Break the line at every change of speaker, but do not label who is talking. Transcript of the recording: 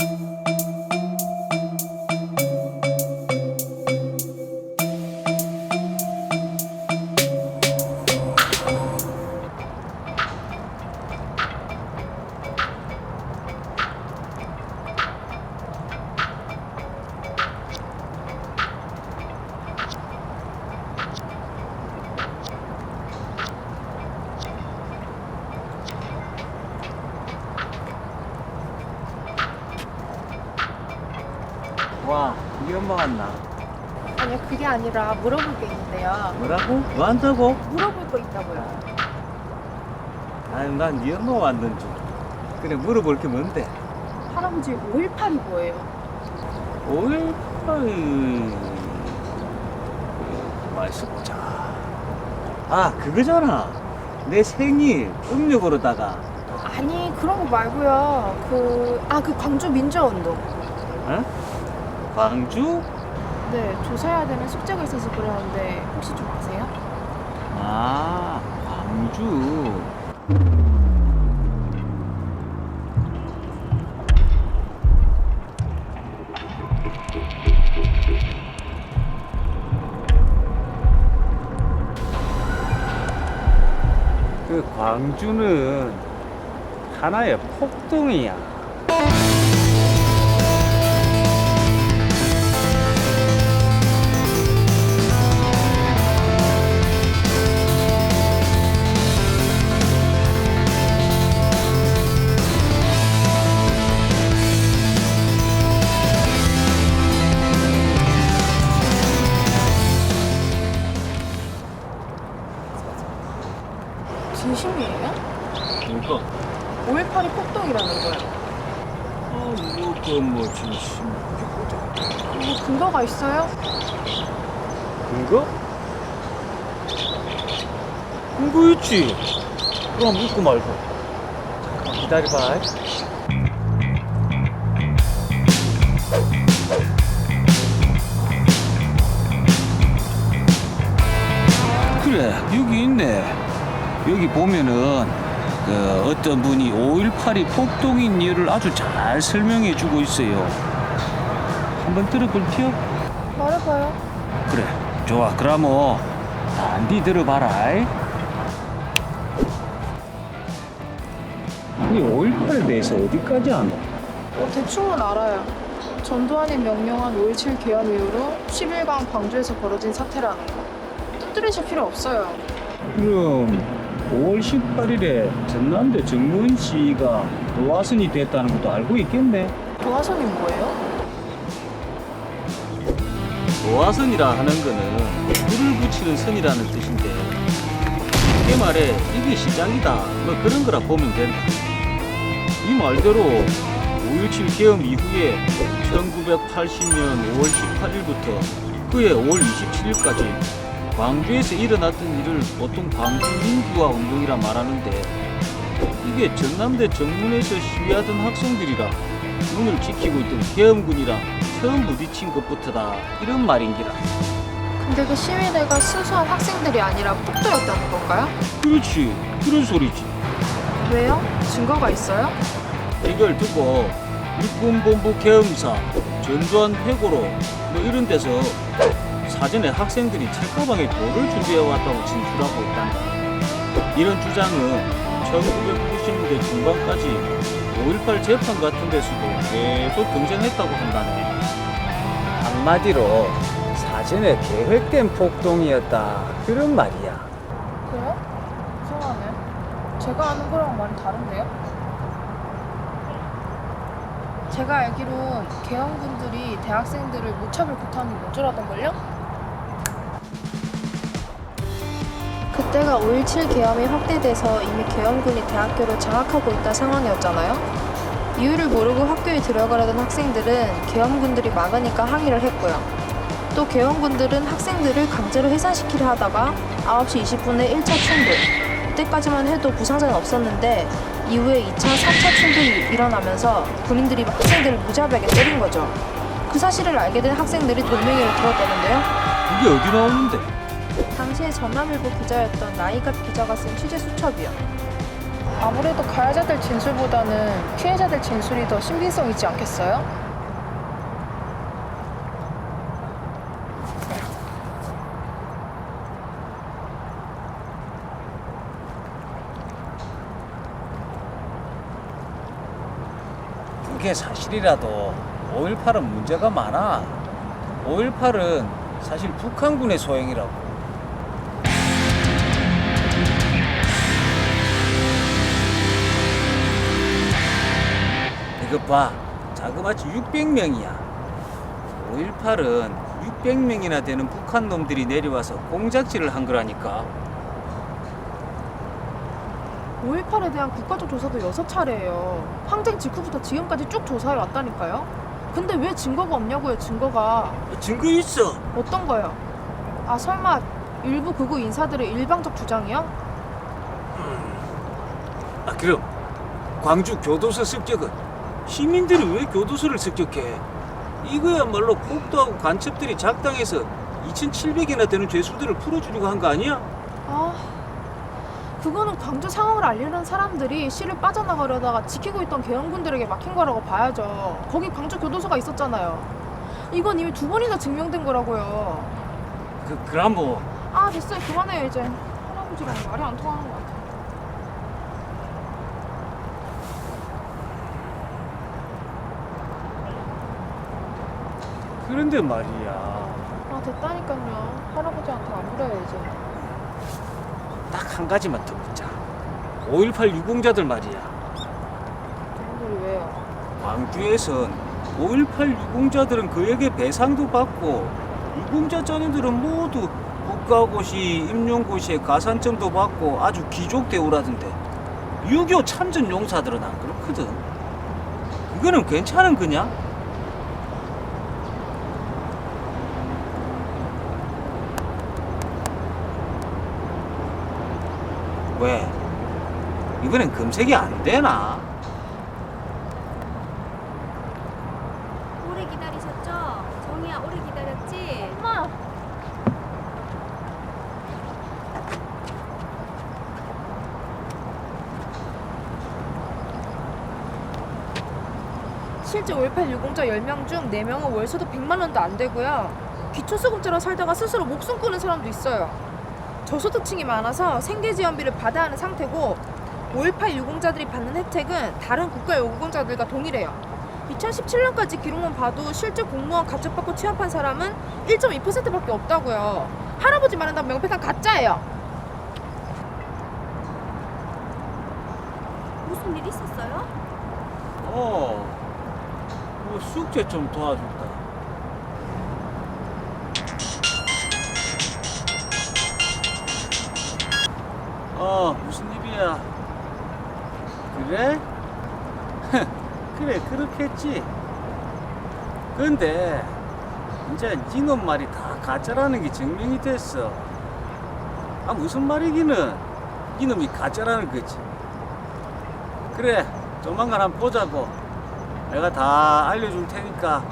와, 왔나?
아니요 그게 아니라 물어볼 게 있는데요
뭐라고? 뭐 한다고?
물어볼 거 있다고요
아유, 난네 엄마 왔는 줄. 그래, 물어볼 게 뭔데?
할아버지 5.18이 뭐예요?
5.18... 말씀 보자. 아, 그거잖아. 내 생일 음력으로다가,
아니 그런 거 말고요 그... 아 그 광주 민주화운동
어? 광주?
네 조사해야 되는 숙제가 있어서 그러는데 혹시 좀 아세요?
아, 광주. 그 광주는 하나의 폭동이야.
진심.
뭐
근거가 있어요?
근거? 근거 있지. 그럼 믿고 말고. 잠깐 기다려봐. 그래, 여기 있네. 여기 보면은 그 어떤 분이 5.18이 폭동인 이유를 아주 잘 설명해 주고 있어요. 한번 들어볼게요.
말해봐요
그래 좋아 그러면 단디 들어봐라 이 5.18에 대해서 어디까지 아노?
어, 대충은 알아요 전두환이 명령한 5.17 개헌 이후로 10일간 광주에서 벌어진 사태라는 거 터뜨리실 필요 없어요
그럼 5월 18일에 전남대 정문 씨가 도화선이 됐다는 것도 알고 있겠네.
도화선이 뭐예요?
도화선이라 하는 거는 불을 붙이는 선이라는 뜻인데 쉽게 말해 이게 시작이다. 뭐 그런 거라 보면 된다. 이 말대로 5.17 개헌 이후에 1980년 5월 18일부터 그해 5월 27일까지 광주에서 일어났던 일을 보통 광주 민주화 운동이라 말하는데 이게 전남대 정문에서 시위하던 학생들이라 눈을 지키고 있던 계엄군이랑 처음 부딪힌 것부터다 이런 말인기라
근데 그 시위대가 순수한 학생들이 아니라 폭도였다는 건가요?
그렇지 그런 소리지
왜요? 증거가 있어요?
이걸 두고 육군본부 계엄사 전두환 회고로 뭐 이런 데서 사전에 학생들이 책가방에 돌을 준비해왔다고 진술하고 있단다 이런 주장은 1990년대 중반까지 5.18 재판 같은 데서도 계속 경쟁했다고 한다네 한마디로 사전에 계획된 폭동이었다 그런 말이야
그래요? 이상하네 제가 아는 거랑 많이 다른데요? 제가 알기론 개헌군들이 대학생들을 무차별 구타하는 게 모조라던걸요? 그때가 5.17 계엄이 확대돼서 이미 계엄군이 대학교를 장악하고 있다 상황이었잖아요. 이유를 모르고 학교에 들어가려던 학생들은 계엄군들이 막으니까 항의를 했고요. 또 계엄군들은 학생들을 강제로 해산시키려 하다가 9시 20분에 1차 충돌. 그때까지만 해도 부상자는 없었는데 이후에 2차, 3차 충돌이 일어나면서 군인들이 학생들을 무자비하게 때린 거죠. 그 사실을 알게 된 학생들이 돌멩이를 들었다는데요.
이게 어디 나오는데?
당시에 전남일보 기자였던 나이갓 기자가 쓴 취재 수첩이요. 아무래도 가해자들 진술보다는 피해자들 진술이 더 신빙성 있지 않겠어요?
그게 사실이라도 5.18은 문제가 많아. 5.18은 사실 북한군의 소행이라고. 이것 봐. 자그마치 600명이야. 5.18은 600명이나 되는 북한 놈들이 내려와서 공작질을 한 거라니까.
5.18에 대한 국가적 조사도 6차례예요. 항쟁 직후부터 지금까지 쭉 조사해 왔다니까요. 근데 왜 증거가 없냐고요, 증거가.
증거 있어.
어떤 거요? 아, 설마 일부 극우 인사들의 일방적 주장이요?
아 그럼 광주 교도소 습격은 시민들이 왜 교도소를 습격해? 이거야말로 폭도하고 간첩들이 작당해서 2,700이나 되는 죄수들을 풀어주려고 한 거 아니야?
아, 그거는 광주 상황을 알리는 사람들이 시를 빠져나가려다가 지키고 있던 계엄군들에게 막힌 거라고 봐야죠. 거기 광주 교도소가 있었잖아요. 이건 이미 두 번이나 증명된 거라고요.
그 그럼 뭐
아, 됐어요. 그만해요, 이제. 할아버지랑 말이 안 통하는 것 같아.
그런데 말이야
아, 됐다니까요. 할아버지한테 안 이제.
딱한 가지만 더 묻자 5.18 유공자들 말이야
소리 왜요?
광주에선 5.18 유공자들은 그에게 배상도 받고 유공자 자녀들은 모두 국가고시, 임용고시에 가산점도 받고 아주 귀족 대우라던데 6.25 참전 용사들은 안 그렇거든 그거는 괜찮은 거냐? 왜? 이번엔 검색이 안 되나?
오래 기다리셨죠? 정이야 오래 기다렸지?
엄마! 실제 5.18 유공자 10명 중 4명은 월세도 100만 원도 안 되고요. 기초수급자로 살다가 스스로 목숨 끊은 사람도 있어요. 저소득층이 많아서 생계지원비를 받아야 하는 상태고 5.18 유공자들이 받는 혜택은 다른 국가 유공자들과 동일해요. 2017년까지 기록만 봐도 실제 공무원 가족받고 취업한 사람은 1.2%밖에 없다고요. 할아버지 말한다면 명백한 가짜예요.
무슨 일 있었어요?
어, 뭐 숙제 좀 도와준다. 그래? 그래, 그렇겠지. 근데, 이제 니놈 말이 다 가짜라는 게 증명이 됐어. 아, 무슨 말이기는 이놈이 가짜라는 거지. 그래 조만간 한번 보자고 내가 다 알려줄 테니까